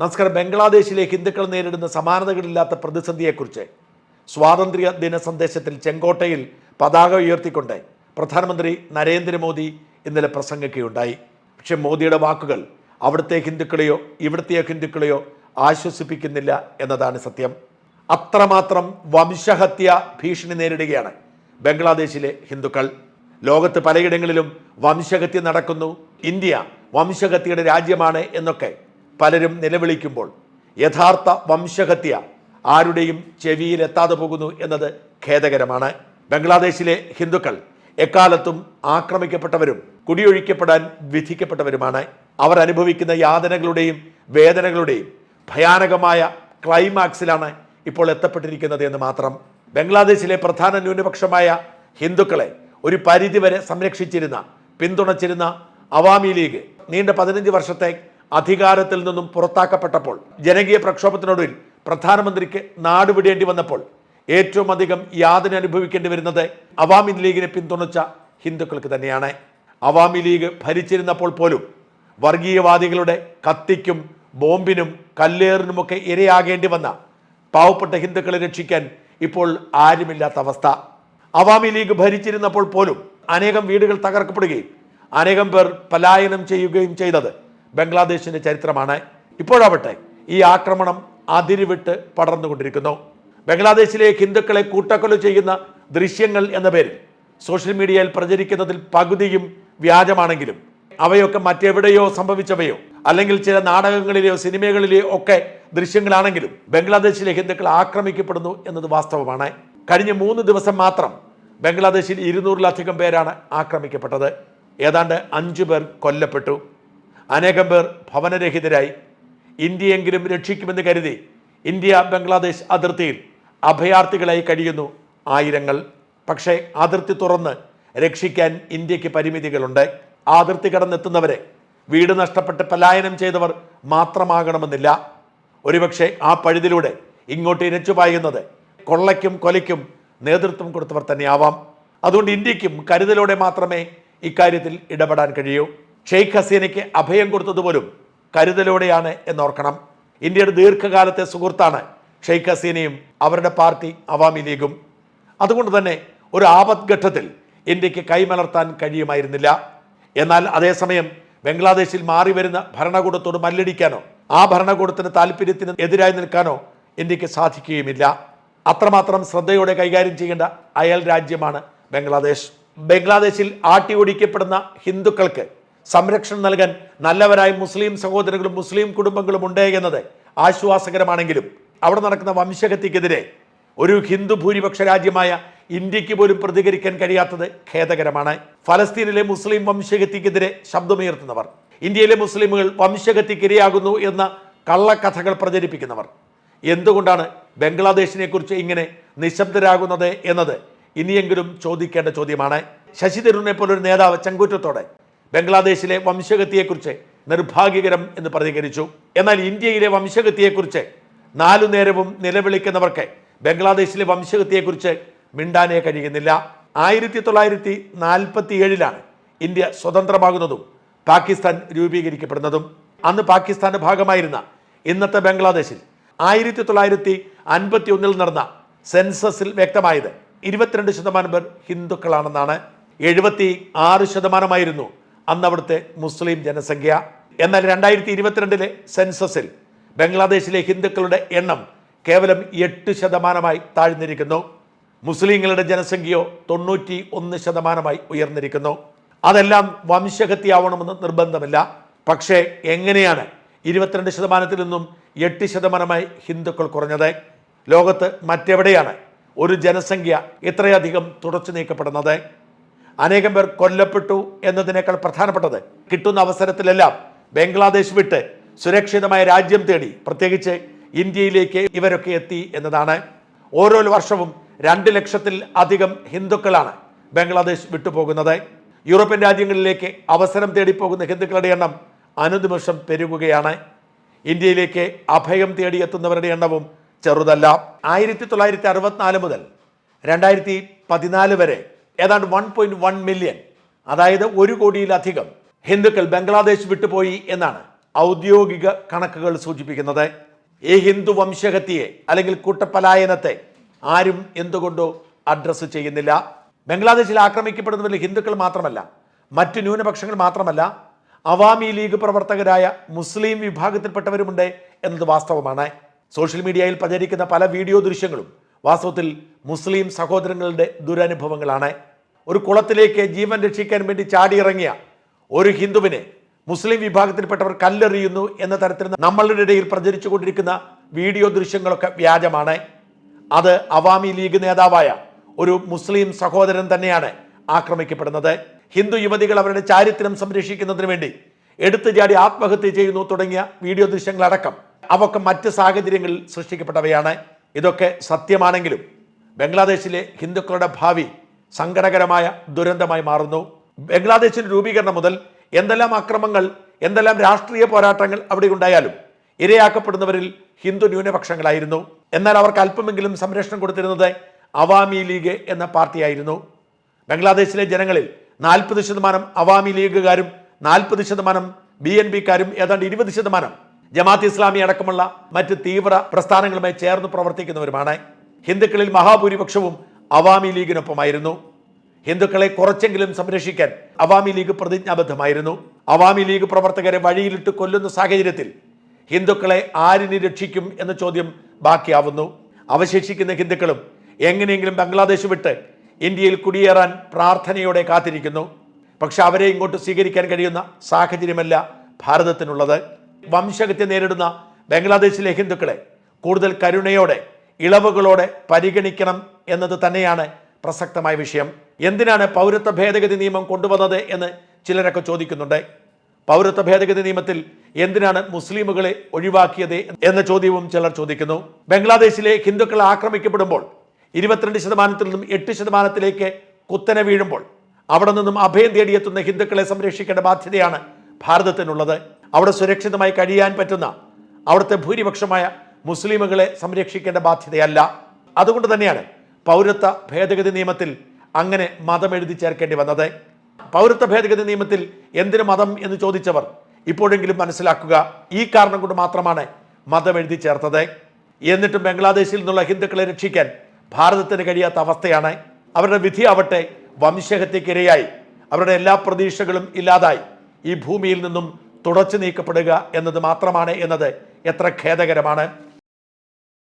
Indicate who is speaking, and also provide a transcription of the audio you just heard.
Speaker 1: നമസ്കാരം ബംഗ്ലാദേശിലെ ഹിന്ദുക്കൾ നേരിടുന്ന സമാനതകളില്ലാത്ത പ്രതിസന്ധിയെക്കുറിച്ച് സ്വാതന്ത്ര്യ ദിന സന്ദേശത്തിൽ ചെങ്കോട്ടയിൽ പതാക ഉയർത്തിക്കൊണ്ട് പ്രധാനമന്ത്രി നരേന്ദ്രമോദി ഇന്നലെ പ്രസംഗിക്കുകയുണ്ടായി. പക്ഷേ മോദിയുടെ വാക്കുകൾ അവിടുത്തെ ഹിന്ദുക്കളെയോ ഇവിടുത്തെ ഹിന്ദുക്കളെയോ ആശ്വസിപ്പിക്കുന്നില്ല എന്നതാണ് സത്യം. അത്രമാത്രം വംശഹത്യ ഭീഷണി നേരിടുകയാണ് ബംഗ്ലാദേശിലെ ഹിന്ദുക്കൾ. ലോകത്ത് പലയിടങ്ങളിലും വംശഹത്യ നടക്കുന്നു. ഇന്ത്യ വംശഹത്യയുടെ രാജ്യമാണ് എന്നൊക്കെ പലരും നിലവിളിക്കുമ്പോൾ യഥാർത്ഥ വംശഹത്യ ആരുടെയും ചെവിയിൽ എത്താതെ പോകുന്നു എന്നത് ഖേദകരമാണ്. ബംഗ്ലാദേശിലെ ഹിന്ദുക്കൾ എക്കാലത്തും ആക്രമിക്കപ്പെട്ടവരും കുടിയൊഴിക്കപ്പെടാൻ വിധിക്കപ്പെട്ടവരുമാണ്. അവർ അനുഭവിക്കുന്ന യാതനകളുടെയും വേദനകളുടെയും ഭയാനകമായ ക്ലൈമാക്സിലാണ് ഇപ്പോൾ എത്തപ്പെട്ടിരിക്കുന്നത് എന്ന് മാത്രം. ബംഗ്ലാദേശിലെ പ്രധാന ന്യൂനപക്ഷമായ ഹിന്ദുക്കളെ ഒരു പരിധിവരെ സംരക്ഷിച്ചിരുന്ന പിന്തുണച്ചിരുന്ന അവാമി ലീഗ് നീണ്ട പതിനഞ്ച് വർഷത്തെ അധികാരത്തിൽ നിന്നും പുറത്താക്കപ്പെട്ടപ്പോൾ ജനകീയ പ്രക്ഷോഭത്തിനൊടുവിൽ പ്രധാനമന്ത്രിക്ക് നാടുവിടേണ്ടി വന്നപ്പോൾ ഏറ്റവും അധികം യാതന അനുഭവിക്കേണ്ടി വരുന്നത് അവാമി ലീഗിനെ പിന്തുണച്ച ഹിന്ദുക്കൾക്ക് തന്നെയാണ്. അവാമി ലീഗ് ഭരിച്ചിരുന്നപ്പോൾ പോലും വർഗീയവാദികളുടെ കത്തിക്കും ബോംബിനും കല്ലേറിനുമൊക്കെ ഇരയാകേണ്ടി വന്ന പാവപ്പെട്ട ഹിന്ദുക്കളെ രക്ഷിക്കാൻ ഇപ്പോൾ ആരുമില്ലാത്ത അവസ്ഥ. അവാമി ലീഗ് ഭരിച്ചിരുന്നപ്പോൾ പോലും അനേകം വീടുകൾ തകർക്കപ്പെടുകയും അനേകം പേർ പലായനം ചെയ്യുകയും ചെയ്തത് ബംഗ്ലാദേശിന്റെ ചരിത്രമാണ് ഇപ്പോഴാവട്ടെ ഈ ആക്രമണം അതിരുവിട്ട് പടർന്നുകൊണ്ടിരിക്കുന്നു. ബംഗ്ലാദേശിലെ ഹിന്ദുക്കളെ കൂട്ടക്കൊല ചെയ്യുന്ന ദൃശ്യങ്ങൾ എന്ന പേരിൽ സോഷ്യൽ മീഡിയയിൽ പ്രചരിക്കുന്നതിൽ പകുതിയും വ്യാജമാണെങ്കിലും അവയൊക്കെ മറ്റെവിടെയോ സംഭവിച്ചവയോ അല്ലെങ്കിൽ ചില നാടകങ്ങളിലെയോ സിനിമകളിലെയോ ഒക്കെ ദൃശ്യങ്ങളാണെങ്കിലും ബംഗ്ലാദേശിലെ ഹിന്ദുക്കൾ ആക്രമിക്കപ്പെടുന്നു എന്നത് വാസ്തവമാണ്. കഴിഞ്ഞ മൂന്ന് ദിവസം മാത്രം ബംഗ്ലാദേശിൽ ഇരുന്നൂറിലധികം പേരാണ് ആക്രമിക്കപ്പെട്ടത്. ഏതാണ്ട് അഞ്ചു പേർ കൊല്ലപ്പെട്ടു. അനേകം പേർ ഭവനരഹിതരായി ഇന്ത്യയെങ്കിലും രക്ഷിക്കുമെന്ന് കരുതി ഇന്ത്യ ബംഗ്ലാദേശ് അതിർത്തിയിൽ അഭയാർത്ഥികളായി കഴിയുന്നു ആയിരങ്ങൾ. പക്ഷേ അതിർത്തി തുറന്ന് രക്ഷിക്കാൻ ഇന്ത്യയ്ക്ക് പരിമിതികളുണ്ട്. അതിർത്തി കടന്നെത്തുന്നവരെ വീട് നഷ്ടപ്പെട്ട് പലായനം ചെയ്തവർ മാത്രമാകണമെന്നില്ല. ഒരുപക്ഷെ ആ പഴുതിലൂടെ ഇങ്ങോട്ട് ഇരച്ചു പായുന്നത് കൊള്ളയ്ക്കും കൊലയ്ക്കും നേതൃത്വം കൊടുത്തവർ തന്നെയാവാം. അതുകൊണ്ട് ഇന്ത്യക്കും കരുതലോടെ മാത്രമേ ഇക്കാര്യത്തിൽ ഇടപെടാൻ കഴിയൂ. ഷെയ്ഖ് ഹസീനയ്ക്ക് അഭയം കൊടുത്തതുപോലും കരുതലോടെയാണ് എന്നോർക്കണം. ഇന്ത്യയുടെ ദീർഘകാലത്തെ സുഹൃത്താണ് ഷെയ്ഖ് ഹസീനയും അവരുടെ പാർട്ടി അവാമി ലീഗും. അതുകൊണ്ട് തന്നെ ഒരു ആപത്ഘട്ടത്തിൽ ഇന്ത്യയ്ക്ക് കൈമലർത്താൻ കഴിയുമായിരുന്നില്ല. എന്നാൽ അതേസമയം ബംഗ്ലാദേശിൽ മാറി വരുന്ന ഭരണകൂടത്തോട് മല്ലടിക്കാനോ ആ ഭരണകൂടത്തിന് താല്പര്യത്തിന് എതിരായി നിൽക്കാനോ ഇന്ത്യയ്ക്ക് സാധിക്കുകയുമില്ല. അത്രമാത്രം ശ്രദ്ധയോടെ കൈകാര്യം ചെയ്യേണ്ട അയൽ രാജ്യമാണ് ബംഗ്ലാദേശ്. ബംഗ്ലാദേശിൽ ആട്ടി ഓടിക്കപ്പെടുന്ന ഹിന്ദുക്കൾക്ക് സംരക്ഷണം നൽകാൻ നല്ലവരായ മുസ്ലിം സഹോദരങ്ങളും മുസ്ലിം കുടുംബങ്ങളും ഉണ്ട് എന്നത് ആശ്വാസകരമാണെങ്കിലും അവിടെ നടക്കുന്ന വംശഹത്യക്കെതിരെ ഒരു ഹിന്ദു ഭൂരിപക്ഷ രാജ്യമായ ഇന്ത്യയ്ക്ക് പോലും പ്രതികരിക്കാൻ കഴിയാത്തത് ഖേദകരമാണ്. ഫലസ്തീനിലെ മുസ്ലിം വംശഹത്യക്കെതിരെ ശബ്ദമുയർത്തുന്നവർ ഇന്ത്യയിലെ മുസ്ലിമുകൾ വംശഹത്യക്കിരയാകുന്നു എന്ന കള്ളക്കഥകൾ പ്രചരിപ്പിക്കുന്നവർ എന്തുകൊണ്ടാണ് ബംഗ്ലാദേശിനെക്കുറിച്ച് ഇങ്ങനെ നിശബ്ദരാകുന്നത് എന്നത് ഇനിയെങ്കിലും ചോദിക്കേണ്ട ചോദ്യമാണ്. ശശി തരൂരിനെ പോലൊരു നേതാവ് ചങ്കൂറ്റത്തോടെ ബംഗ്ലാദേശിലെ വംശഗതിയെക്കുറിച്ച് നിർഭാഗ്യകരം എന്ന് പ്രതികരിച്ചു. എന്നാൽ ഇന്ത്യയിലെ വംശഗതിയെക്കുറിച്ച് നാലു നേരവും നിലവിളിക്കുന്നവർക്ക് ബംഗ്ലാദേശിലെ വംശഗതിയെക്കുറിച്ച് മിണ്ടാനേ കഴിയുന്നില്ല. ആയിരത്തി തൊള്ളായിരത്തി നാൽപ്പത്തി ഏഴിലാണ് ഇന്ത്യ സ്വതന്ത്രമാകുന്നതും പാകിസ്ഥാൻ രൂപീകരിക്കപ്പെടുന്നതും. അന്ന് പാകിസ്ഥാന്റെ ഭാഗമായിരുന്ന ഇന്നത്തെ ബംഗ്ലാദേശിൽ ആയിരത്തി തൊള്ളായിരത്തി അൻപത്തി ഒന്നിൽ നടന്ന സെൻസസിൽ വ്യക്തമായത് ഇരുപത്തിരണ്ട് ശതമാനം പേർ ഹിന്ദുക്കളാണെന്നാണ്. എഴുപത്തി ആറ് ശതമാനമായിരുന്നു അന്ന് അവിടുത്തെ മുസ്ലിം ജനസംഖ്യ. എന്നാൽ രണ്ടായിരത്തി ഇരുപത്തിരണ്ടിലെ സെൻസസിൽ ബംഗ്ലാദേശിലെ ഹിന്ദുക്കളുടെ എണ്ണം കേവലം എട്ട് ശതമാനമായി താഴ്ന്നിരിക്കുന്നു. മുസ്ലിങ്ങളുടെ ജനസംഖ്യയോ തൊണ്ണൂറ്റി ഒന്ന് ശതമാനമായി ഉയർന്നിരിക്കുന്നു. അതെല്ലാം വംശഹത്യയാവണമെന്ന് നിർബന്ധമില്ല. പക്ഷേ എങ്ങനെയാണ് ഇരുപത്തിരണ്ട് ശതമാനത്തിൽ നിന്നും എട്ട് ശതമാനമായി ഹിന്ദുക്കൾ കുറഞ്ഞത്? ലോകത്ത് മറ്റെവിടെയാണ് ഒരു ജനസംഖ്യ ഇത്രയധികം തുടച്ചു നീക്കപ്പെടുന്നത്? അനേകം പേർ കൊല്ലപ്പെട്ടു എന്നതിനേക്കാൾ പ്രധാനപ്പെട്ടത് കിട്ടുന്ന അവസരത്തിലെല്ലാം ബംഗ്ലാദേശ് വിട്ട് സുരക്ഷിതമായ രാജ്യം തേടി പ്രത്യേകിച്ച് ഇന്ത്യയിലേക്ക് ഇവരൊക്കെ എത്തി എന്നതാണ്. ഓരോ വർഷവും രണ്ട് ലക്ഷത്തിൽ അധികം ഹിന്ദുക്കളാണ് ബംഗ്ലാദേശ് വിട്ടുപോകുന്നത്. യൂറോപ്യൻ രാജ്യങ്ങളിലേക്ക് അവസരം തേടി പോകുന്ന ഹിന്ദുക്കളുടെ എണ്ണം അനുനിമിഷം പെരുകുകയാണ്. ഇന്ത്യയിലേക്ക് അഭയം തേടിയെത്തുന്നവരുടെ എണ്ണവും ചെറുതല്ല. ആയിരത്തി തൊള്ളായിരത്തി അറുപത്തിനാല് മുതൽ രണ്ടായിരത്തി പതിനാല് വരെ ഏതാണ്ട് വൺ പോയിന്റ് വൺ മില്യൺ അതായത് ഒരു കോടിയിലധികം ഹിന്ദുക്കൾ ബംഗ്ലാദേശ് വിട്ടുപോയി എന്നാണ് ഔദ്യോഗിക കണക്കുകൾ സൂചിപ്പിക്കുന്നത്. ഈ ഹിന്ദു വംശഹത്യയെ അല്ലെങ്കിൽ കൂട്ടപ്പലായനത്തെ ആരും എന്തുകൊണ്ടോ അഡ്രസ്സ് ചെയ്യുന്നില്ല. ബംഗ്ലാദേശിൽ ആക്രമിക്കപ്പെടുന്നവരിൽ ഹിന്ദുക്കൾ മാത്രമല്ല മറ്റു ന്യൂനപക്ഷങ്ങൾ മാത്രമല്ല അവാമി ലീഗ് പ്രവർത്തകരായ മുസ്ലിം വിഭാഗത്തിൽപ്പെട്ടവരുമുണ്ട് എന്നത് വാസ്തവമാണ്. സോഷ്യൽ മീഡിയയിൽ പ്രചരിക്കുന്ന പല വീഡിയോ ദൃശ്യങ്ങളും വാസ്തവത്തിൽ മുസ്ലിം സഹോദരങ്ങളുടെ ദുരനുഭവങ്ങളാണ്. ഒരു കുളത്തിലേക്ക് ജീവൻ രക്ഷിക്കാൻ വേണ്ടി ചാടിയിറങ്ങിയ ഒരു ഹിന്ദുവിനെ മുസ്ലിം വിഭാഗത്തിൽപ്പെട്ടവർ കല്ലെറിയുന്നു എന്ന തരത്തിൽ നമ്മളുടെ ഇടയിൽ പ്രചരിച്ചുകൊണ്ടിരിക്കുന്ന വീഡിയോ ദൃശ്യങ്ങളൊക്കെ വ്യാജമാണ്. അത് അവാമി ലീഗ് നേതാവായ ഒരു മുസ്ലിം സഹോദരൻ തന്നെയാണ് ആക്രമിക്കപ്പെടുന്നത്. ഹിന്ദു യുവതികൾ അവരുടെ ചാരിത്രം സംരക്ഷിക്കുന്നതിന് വേണ്ടി എടുത്തു ചാടി ആത്മഹത്യ ചെയ്യുന്നു തുടങ്ങിയ വീഡിയോ ദൃശ്യങ്ങളടക്കം അവക്ക് മറ്റ് സാഹചര്യങ്ങളിൽ സൃഷ്ടിക്കപ്പെട്ടവയാണ്. ഇതൊക്കെ സത്യമാണെങ്കിലും ബംഗ്ലാദേശിലെ ഹിന്ദുക്കളുടെ ഭാവി സങ്കടകരമായ ദുരന്തമായി മാറുന്നു. ബംഗ്ലാദേശിന്റെ രൂപീകരണം മുതൽ എന്തെല്ലാം അക്രമങ്ങൾ എന്തെല്ലാം രാഷ്ട്രീയ പോരാട്ടങ്ങൾ അവിടെ ഉണ്ടായാലും ഇരയാക്കപ്പെടുന്നവരിൽ ഹിന്ദു ന്യൂനപക്ഷങ്ങളായിരുന്നു. എന്നാൽ അവർക്ക് അല്പമെങ്കിലും സംരക്ഷണം കൊടുത്തിരുന്നത് അവാമി ലീഗ് എന്ന പാർട്ടിയായിരുന്നു. ബംഗ്ലാദേശിലെ ജനങ്ങളിൽ നാൽപ്പത് ശതമാനം അവാമി ലീഗുകാരും നാൽപ്പത് ശതമാനം ബി എൻ പിക്കാരും ഏതാണ്ട് ഇരുപത് ശതമാനം ജമാഅത്ത് ഇസ്ലാമി അടക്കമുള്ള മറ്റ് തീവ്ര പ്രസ്ഥാനങ്ങളുമായി ചേർന്ന് പ്രവർത്തിക്കുന്നവരുമാണ്. ഹിന്ദുക്കളിൽ മഹാഭൂരിപക്ഷവും അവാമി ലീഗിനൊപ്പമായിരുന്നു. ഹിന്ദുക്കളെ കുറച്ചെങ്കിലും സംരക്ഷിക്കാൻ അവാമി ലീഗ് പ്രതിജ്ഞാബദ്ധമായിരുന്നു. അവാമി ലീഗ് പ്രവർത്തകരെ വഴിയിലിട്ട് കൊല്ലുന്ന സാഹചര്യത്തിൽ ഹിന്ദുക്കളെ ആരിനി രക്ഷിക്കും എന്ന ചോദ്യം ബാക്കിയാവുന്നു. അവശേഷിക്കുന്ന ഹിന്ദുക്കളും എങ്ങനെയെങ്കിലും ബംഗ്ലാദേശ് വിട്ട് ഇന്ത്യയിൽ കുടിയേറാൻ പ്രാർത്ഥനയോടെ കാത്തിരിക്കുന്നു. പക്ഷെ അവരെ ഇങ്ങോട്ട് സ്വീകരിക്കാൻ കഴിയുന്ന സാഹചര്യമല്ല ഭാരതത്തിനുള്ളത്. വംശഹത്യ നേരിടുന്ന ബംഗ്ലാദേശിലെ ഹിന്ദുക്കളെ കൂടുതൽ കരുണയോടെ ഇളവുകളോടെ പരിഗണിക്കണം എന്നത് തന്നെയാണ് പ്രസക്തമായ വിഷയം. എന്തിനാണ് പൗരത്വ ഭേദഗതി നിയമം കൊണ്ടുവന്നത് എന്ന് ചിലരൊക്കെ ചോദിക്കുന്നുണ്ട്. പൗരത്വ ഭേദഗതി നിയമത്തിൽ എന്തിനാണ് മുസ്ലിമുകളെ ഒഴിവാക്കിയത് എന്ന ചോദ്യവും ചിലർ ചോദിക്കുന്നു. ബംഗ്ലാദേശിലെ ഹിന്ദുക്കൾ ആക്രമിക്കപ്പെടുമ്പോൾ ഇരുപത്തിരണ്ട് ശതമാനത്തിൽ നിന്നും എട്ട് ശതമാനത്തിലേക്ക് കുത്തനെ വീഴുമ്പോൾ അവിടെ നിന്നും അഭയം തേടിയെത്തുന്ന ഹിന്ദുക്കളെ സംരക്ഷിക്കേണ്ട ബാധ്യതയാണ് ഭാരതത്തിനുള്ളത്. അവിടെ സുരക്ഷിതമായി കഴിയാൻ പറ്റുന്ന അവിടുത്തെ ഭൂരിപക്ഷമായ മുസ്ലിമുകളെ സംരക്ഷിക്കേണ്ട ബാധ്യതയല്ല. അതുകൊണ്ട് തന്നെയാണ് പൗരത്വ ഭേദഗതി നിയമത്തിൽ അങ്ങനെ മതം എഴുതി ചേർക്കേണ്ടി വന്നത്. പൗരത്വ ഭേദഗതി നിയമത്തിൽ എന്തിനു മതം എന്ന് ചോദിച്ചവർ ഇപ്പോഴെങ്കിലും മനസ്സിലാക്കുക. ഈ കാരണം കൊണ്ട് മാത്രമാണ് മതം എഴുതി ചേർത്തത്. എന്നിട്ടും ബംഗ്ലാദേശിൽ നിന്നുള്ള ഹിന്ദുക്കളെ രക്ഷിക്കാൻ ഭാരതത്തിന് കഴിയാത്ത അവസ്ഥയാണ്. അവരുടെ വിധിയാവട്ടെ വംശഹത്യക്കിരയായി അവരുടെ എല്ലാ പ്രതീക്ഷകളും ഇല്ലാതായി. ഈ ഭൂമിയിൽ നിന്നും തുടച്ചു നീക്കപ്പെടുക എന്നത് മാത്രമാണ് എന്നത്. എത്ര ഖേദകരമാണ്.